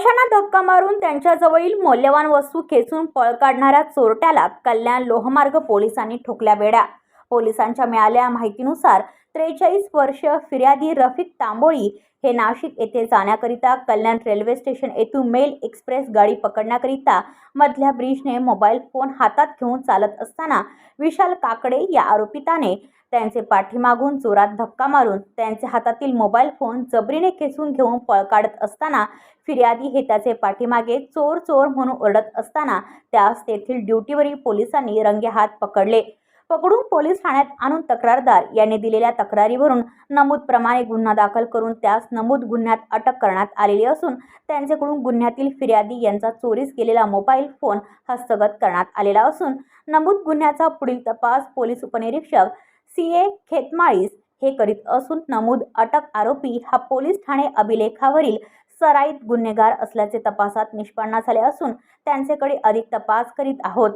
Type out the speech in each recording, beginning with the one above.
प्रवाशांना धक्का मारून त्यांच्याजवळील मौल्यवान वस्तू खेचून पळ काढणाऱ्या चोरट्याला कल्याण लोहमार्ग पोलिसांनी ठोकल्या बेड्या. पोलिसांच्या मिळालेल्या माहितीनुसार त्रेचाळीस वर्ष फिर्यादी रफिक तांबोळी हे नाशिक येथे जाण्याकरिता कल्याण रेल्वे स्टेशन येथून मेल एक्सप्रेस गाडी पकडण्याकरिता मधल्या ब्रिजने मोबाईल फोन हातात घेऊन चालत असताना विशाल काकडे या आरोपिताने त्यांचे पाठीमागून जोरात धक्का मारून त्यांचे हातातील मोबाईल फोन जबरीने खेचून घेऊन पळ काढत असताना फिर्यादी हे त्याचे पाठीमागे चोर चोर म्हणून ओरडत असताना त्यास तेथील ड्युटीवरील पोलिसांनी रंगेहात पकडले. पकडून पोलीस ठाण्यात आणून तक्रारदार यांनी दिलेल्या तक्रारीवरून नमूदप्रमाणे गुन्हा दाखल करून त्यास नमूद गुन्ह्यात अटक करण्यात आलेली असून त्यांच्याकडून गुन्ह्यातील फिर्यादी यांचा चोरीस केलेला मोबाईल फोन हस्तगत करण्यात आलेला असून नमूद गुन्ह्याचा पुढील तपास पोलीस उपनिरीक्षक सी ए खेतमाळीस हे करीत असून नमूद अटक आरोपी हा पोलीस ठाणे अभिलेखावरील सराईत गुन्हेगार असल्याचे तपासात निष्पन्न झाले असून त्यांच्याकडे अधिक तपास करीत आहोत.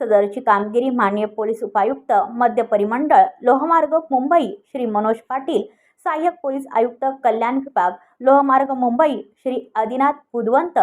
सदरची कामगिरी मान्य पोलीस उपायुक्त मध्य परिमंडळ लोहमार्ग मुंबई श्री मनोज पाटील सहाय्यक पोलीस आयुक्त कल्याण विभाग लोहमार्ग मुंबई श्री आदिनाथ बुधवंत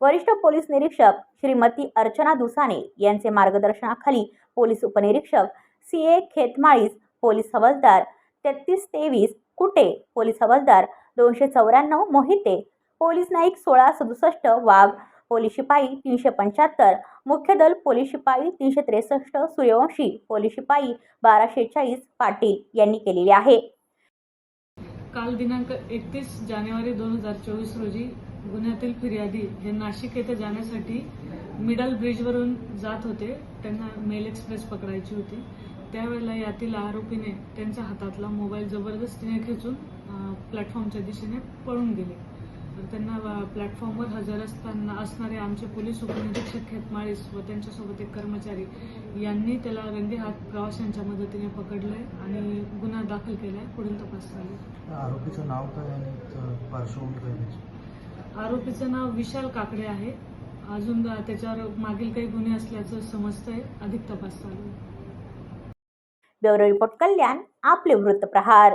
वरिष्ठ पोलीस निरीक्षक श्रीमती अर्चना दुसाने यांचे मार्गदर्शनाखाली पोलीस उपनिरीक्षक सी ए खेतमाळीस पोलीस हवालदार तेहतीस तेवीस कुटे पोलीस हवालदार दोनशे चौऱ्याण्णव मोहिते पोलीस नाईक सोळा सदुसष्ट वाघ पोलीस शिपाई तीनशे पंच्याहत्तर मुख्य दल पोलीस शिपाई तीनशे त्रेसष्ट सूर्यवंशी पोलीस शिपाई बाराशे चाळीस पाटील यांनी केलेली आहे. काल दिनांक एकतीस जानेवारी दोन हजार चोवीस रोजी गुन्ह्यातील फिर्यादी हे नाशिक येथे जाण्यासाठी मिडल ब्रिजवरून जात होते. त्यांना मेल एक्सप्रेस पकडायची होती. त्यावेळेला यातील आरोपीने त्यांच्या हातातला मोबाईल जबरदस्तीने खेचून प्लॅटफॉर्मच्या दिशेने पळून गेले. त्यांना प्लॅटफॉर्मवर हजर असताना असणारे आमचे पोलीस उपनिरीक्षक खेतमाळीस व त्यांच्यासोबत एक कर्मचारी यांनी त्याला रंगेहात प्रवाशांच्या मदतीने पकडलंय आणि गुन्हा दाखल केलाय पुढील तपास चालू आहे. आरोपीचं नाव काय आणि पार्श्वभूमी? आरोपीचं नाव विशाल काकडे आहे अजून त्याच्यावर मागील काही गुन्हे असल्याचं समजतंय अधिक तपास चालू आहे ब्युरो रिपोर्ट कल्याण आपले वृत्तप्रहार